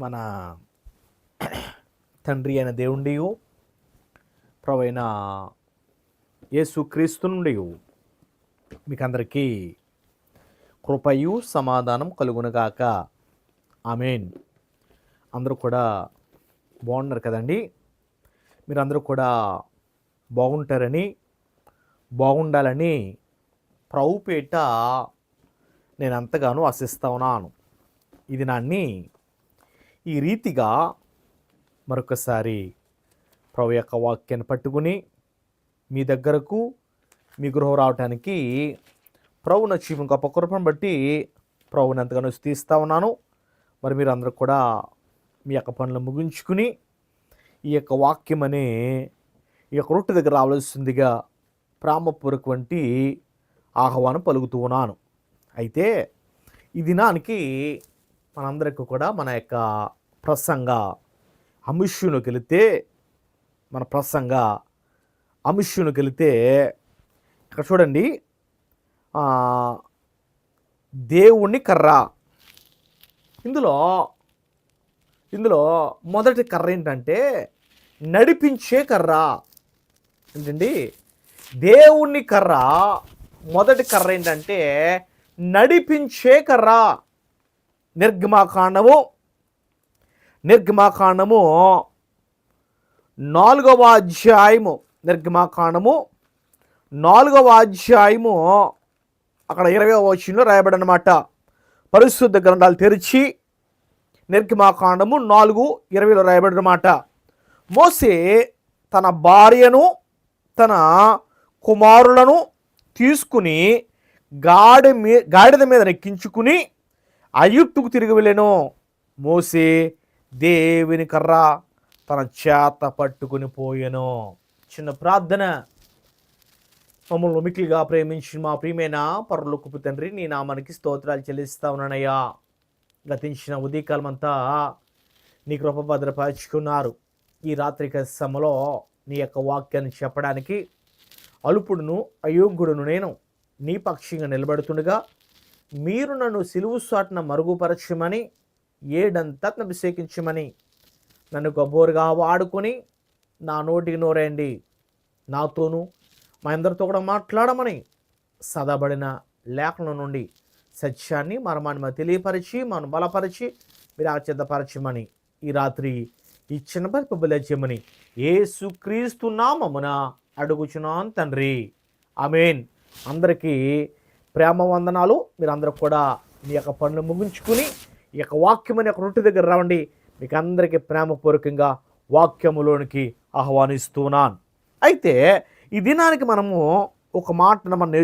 మన తండ్రి అయిన దేవుండి ప్రవైన యేసు క్రీస్తు నుండి మీకు అందరికీ కృపయు సమాధానం కలుగునగాక. ఆమెన్. అందరూ కూడా బాగున్నారు కదండి? మీరందరూ కూడా బాగుంటారని బాగుండాలని ప్రభుపేట నేను ఎంతగానో ఆశిస్తా ఉన్నాను. ఇది నాన్ని ఈ రీతిగా మరొకసారి ప్రభు యొక్క వాక్యాన్ని పట్టుకుని మీ దగ్గరకు మీ గృహం రావటానికి ప్రభు నచ్చి గొప్ప కృపను బట్టి ప్రభుని ఎంతగానో తీస్తూ ఉన్నాను. మరి మీరు అందరూ కూడా మీ యొక్క పనులు ముగించుకుని ఈ యొక్క వాక్యం అనే ఈ యొక్క రొట్టె దగ్గర రావాల్సిందిగా ప్రేమపూర్వక వంటి ఆహ్వానం పలుకుతూ ఉన్నాను. అయితే ఈ దినానికి మనందరికీ కూడా మన యొక్క ప్రసంగ అంశంలోకి వెళితే మన ప్రసంగ అంశంలోకి వెళితే ఇక్కడ చూడండి దేవుణ్ణి కర్ర. ఇందులో ఇందులో మొదటి కర్ర ఏంటంటే నడిపించే కర్ర. ఏంటండి? దేవుణ్ణి కర్ర. మొదటి కర్ర ఏంటంటే నడిపించే కర్ర. నిర్గమాకాండము. నిర్గమాకాండము నాలుగవ అధ్యాయము. నిర్గమాకాండము నాలుగవ అధ్యాయము. అక్కడ ఇరవై వచనంలో రాయబడనమాట. పరిశుద్ధ గ్రంథాలు తెరిచి నిర్గమాకాండము నాలుగు ఇరవైలో రాయబడినమాట. మోసే తన భార్యను తన కుమారులను తీసుకుని గాడి మీ గాడిద మీద నెక్కించుకుని అయుట్టుకు తిరిగి వెళ్ళాను. మోసే దేవుని కర్ర తన చేత పట్టుకుని పోయాను. చిన్న ప్రార్థన. మమ్మల్ని మిక్కిలిగా ప్రేమించిన మా ప్రియమైన పరలోకపు తండ్రి నీ నామానికి స్తోత్రాలు చెల్లిస్తా ఉన్నానయ్యా. గతించిన ఉదయకాలం అంతా నీ కృప భద్రపరుచుకున్నారు. ఈ రాత్రిక సమలో నీ యొక్క వాక్యాన్ని చెప్పడానికి అలుపుడును అయోగ్యుడును నేను నీ పక్షంగా నిలబడుతుండగా మీరు నన్ను సిలువు సాటున మరుగుపరచమని ఏడంతా అభిషేకించమని నన్ను గబ్బోరుగా వాడుకొని నా నోటికి నోరేయండి. నాతోనూ మా అందరితో కూడా మాట్లాడమని సదబడిన లేఖనం నుండి సత్యాన్ని మరమాన్ని తెలియపరిచి మనం బలపరిచి మీరు ఆచితపరచమని ఈ రాత్రి ఈ చిన్న పరిపబులేచమని ఏసుక్రీస్తు నామమున అడుగుచున్నాను తండ్రి. ఐ మీన్ అందరికీ ప్రేమ వందనాలు. మీరందరూ కూడా మీ యొక్క పనులు ముగించుకుని ఈ యొక్క వాక్యం అనే ఒక రొట్టె దగ్గర రావండి. మీకు అందరికీ ప్రేమపూర్వకంగా వాక్యములోనికి ఆహ్వానిస్తున్నాను. అయితే ఈ దినానికి మనము ఒక మాట మనం నేర్చు